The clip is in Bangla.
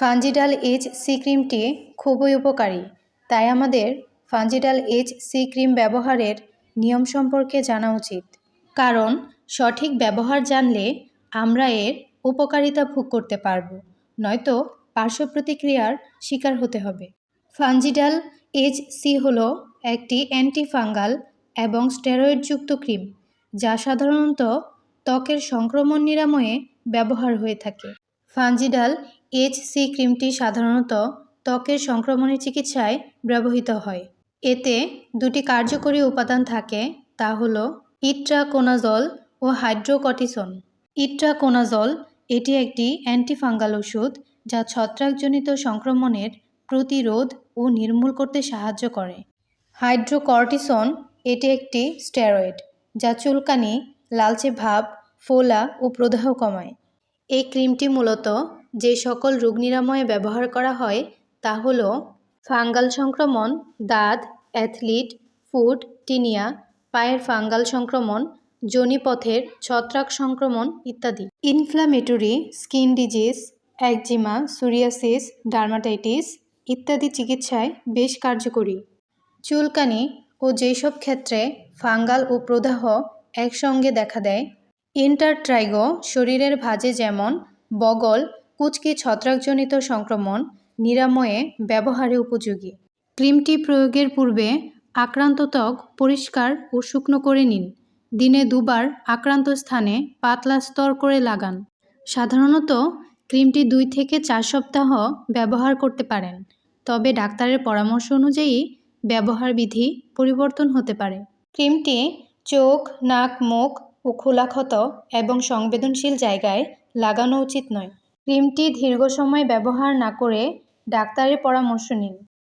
ফানজিডাল এইচ সি ক্রিমটি খুবই উপকারী, তাই আমাদের ফানজিডাল এইচ সি ক্রিম ব্যবহারের নিয়ম সম্পর্কে জানা উচিত। কারণ, সঠিক ব্যবহার জানলে আমরা এর উপকারিতা ভোগ করতে পারব, নয়তো পার্শ্ব প্রতিক্রিয়ার শিকার হতে হবে। ফানজিডাল এইচ সি হল একটি অ্যান্টিফাঙ্গাল এবং স্টেরয়েডযুক্ত ক্রিম, যা সাধারণত ত্বকের সংক্রমণ নিরাময়ে ব্যবহার হয়ে থাকে। ফানজিডাল এইচ সি ক্রিমটি সাধারণত ত্বকের সংক্রমণের চিকিৎসায় ব্যবহৃত হয়। এতে দুটি কার্যকরী উপাদান থাকে, তা হল ইট্রাকোনাজল ও হাইড্রোকটিসন ইট্রাকোনাজল, এটি একটি অ্যান্টিফাঙ্গাল ওষুধ যা ছত্রাকজনিত সংক্রমণের প্রতিরোধ ও নির্মূল করতে সাহায্য করে। হাইড্রোকর্টিসন, এটি একটি স্টেরয়েড যা চুলকানি, লালচে ভাব, ফোলা ও প্রদাহ কমায়। এই ক্রিমটি মূলত যে সকল রোগ নিরাময়ে ব্যবহার করা হয় তা হল ফাঙ্গাল সংক্রমণ, দাঁত, অ্যাথলিট, ফুট, টিনিয়া, পায়ের ফাঙ্গাল সংক্রমণ যোনিপথের ছত্রাক সংক্রমণ ইত্যাদি। Inflammatory, skin disease, eczema, psoriasis, dermatitis ইত্যাদি চিকিৎসায় বেশ কার্যকরী। চুলকানি ও যেসব ক্ষেত্রে ফাঙ্গাল ও প্রদাহ একসঙ্গে দেখা দেয়। ইন্টারট্রাইগো, শরীরের ভাঁজে যেমন বগল কুচকি ছত্রাকজনিত সংক্রমণ নিরাময়ে ব্যবহারে উপযোগী। ক্রিমটি প্রয়োগের পূর্বে আক্রান্ত ত্বক পরিষ্কার ও শুকনো করে নিন। দিনে দুবার আক্রান্ত স্থানে পাতলা স্তর করে লাগান। সাধারণত ক্রিমটি দুই থেকে চার সপ্তাহ ব্যবহার করতে পারেন। তবে ডাক্তারের পরামর্শ অনুযায়ী ব্যবহার বিধি পরিবর্তন হতে পারে। ক্রিমটি চোখ, নাক, মুখ ও খোলা ক্ষত এবং সংবেদনশীল জায়গায় লাগানো উচিত নয়। ক্রিমটি দীর্ঘ সময় ব্যবহার না করে ডাক্তারের পরামর্শ নিন।